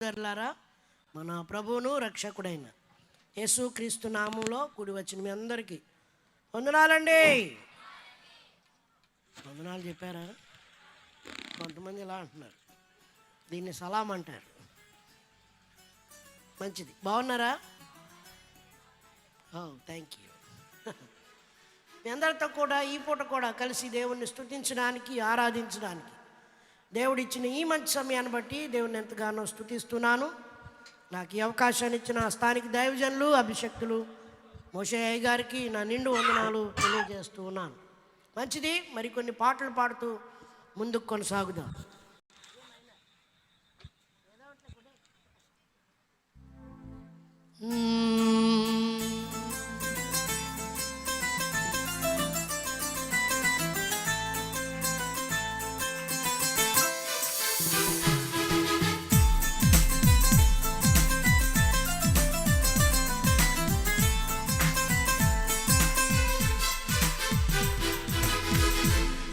సోదరులారా మన ప్రభువును రక్షకుడైన యేసుక్రీస్తు నామంలో కూడి వచ్చిన మీ అందరికీ వందనాలండి. వందనాలు చెప్పారా? కొంతమంది ఇలా అంటున్నారు. దీన్ని సలాం అంటారు. మంచిది. బాగున్నారా? థ్యాంక్ యూ మీ అందరితో కూడా ఈ పూట కూడా కలిసి దేవుణ్ణి స్థుతించడానికి ఆరాధించడానికి దేవుడిచ్చిన ఈ మంచి సమయాన్ని బట్టి దేవుని ఎంతగానో స్తుతిస్తున్నాను. నాకు ఈ అవకాశాన్ని ఇచ్చిన స్థానిక దైవజనులు అభిషక్తులు మోషయ్య గారికి నా నిండు వందనాలు తెలియజేస్తూ ఉన్నాను. మంచిది మరికొన్ని పాటలు పాడుతూ ముందుకు కొనసాగుదాం.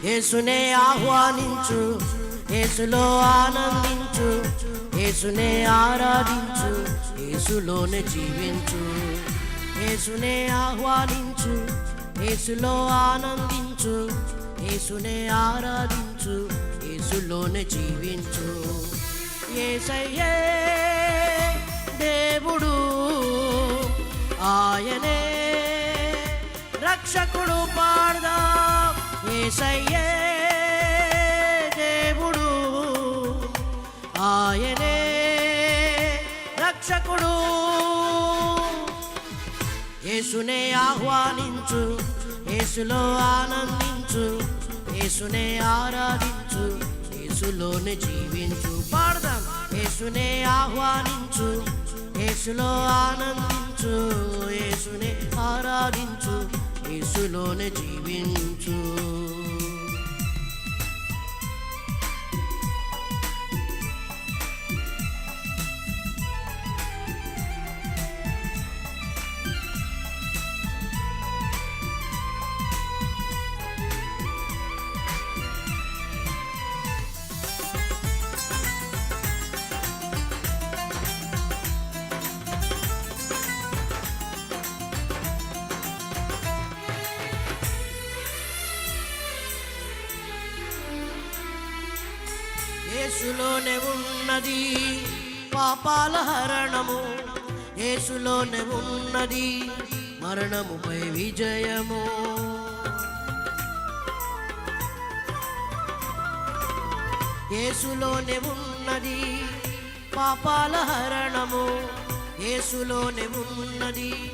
యేసునే ఆహ్వానించు యేసులో ఆనందించు యేసునే ఆరాధించు యేసులోనే జీవించు. యేసునే ఆహ్వానించు యేసులో ఆనందించు యేసునే ఆరాధించు యేసులోనే జీవించు. ఏసయ్యే దేవుడు ఆయనే రక్షకు ఏసయ్యే దేవుడు. ఆయనే రక్షకుడు. యేసునే ఆహ్వానించు యేసులో ఆనందించు యేసునే ఆరాధించు యేసులోనే జీవించు. పాడదాం. యేసునే ఆహ్వానించు యేసులో ఆనందించు యేసునే ఆరాధించు యేసులోనే జీవించు. ఏసులోనే ఉన్నది. పాపాల హరణము ఏసులోనే ఉన్నది. మరణముపై విజయము. ఏసులోనే ఉన్నది. పాపాల హరణము ఏసులోనే ఉన్నది.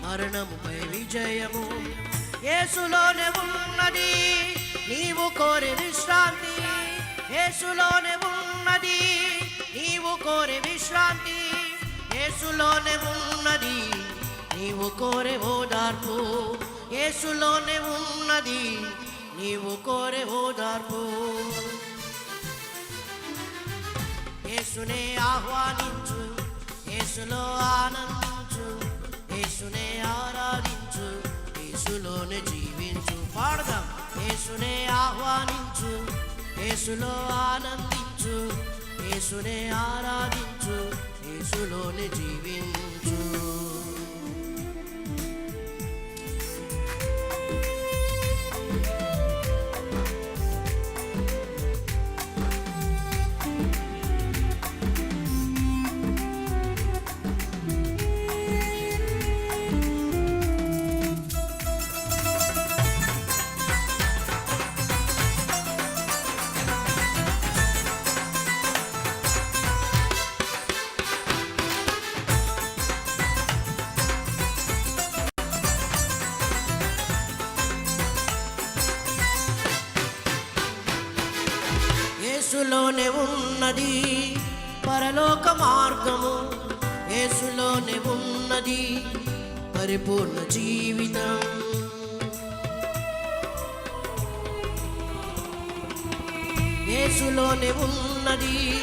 మరణముపై విజయము. ఏసులోనే ఉన్నది. నీవు కోరి విశ్రాంతి యేసులోనే ఉన్నది. నీవు కోరే విశ్రాంతి యేసులోనే ఉన్నది. నీవు కోరే ఓదార్పు యేసులోనే ఉన్నది. నీవు కోరే ఓదార్పు యేసునే ఆహ్వానించు యేసులో ఆనందించు యేసునే ఆరాధించు యేసులోనే జీవించు. పాడదాం. యేసునే ఆహ్వానించు. యేసులో ఆనందించు యేసునే ఆరాధించు యేసులోనే జీవించు. యేసులోనే ఉన్నది. పరలోక మార్గము యేసులోనే ఉన్నది. పరిపూర్ణ జీవితం. యేసులోనే ఉన్నది.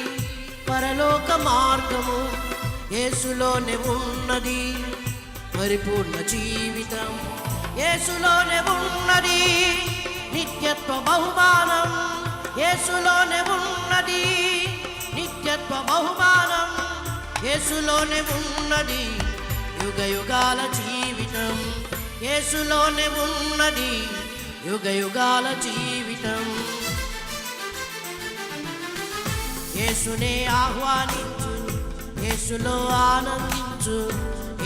పరలోక మార్గము యేసులోనే ఉన్నది. పరిపూర్ణ జీవితం యేసులోనే ఉన్నది. నిత్యత్వ బహుమానం యేసులోనే ఉన్నది నిత్యత్వ బహుమానం. యేసులోనే ఉన్నది యుగ యుగాల జీవితం. యేసులోనే ఉన్నది యుగ యుగాల జీవితం. యేసునే ఆహ్వానించు యేసులో ఆనందించు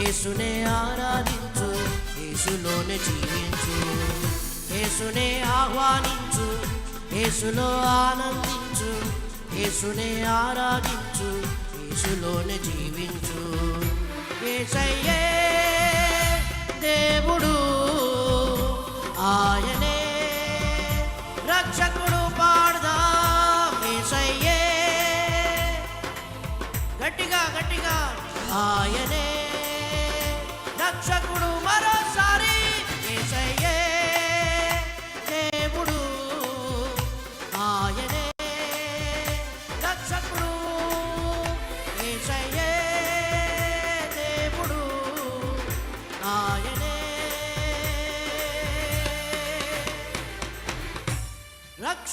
యేసునే ఆరాధించు యేసులోనే జీవించు. యేసునే ఆహ్వానించు యేసులో ఆనందించు యేసునే ఆరాధించు యేసులోనే జీవించు. యేసయ్యే దేవుడు ఆయనే రక్షకుడు పాడదా. యేసయ్యే గట్టిగా గట్టిగా ఆయనే రక్షకుడు మరో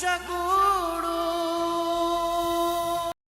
రక్షకుడు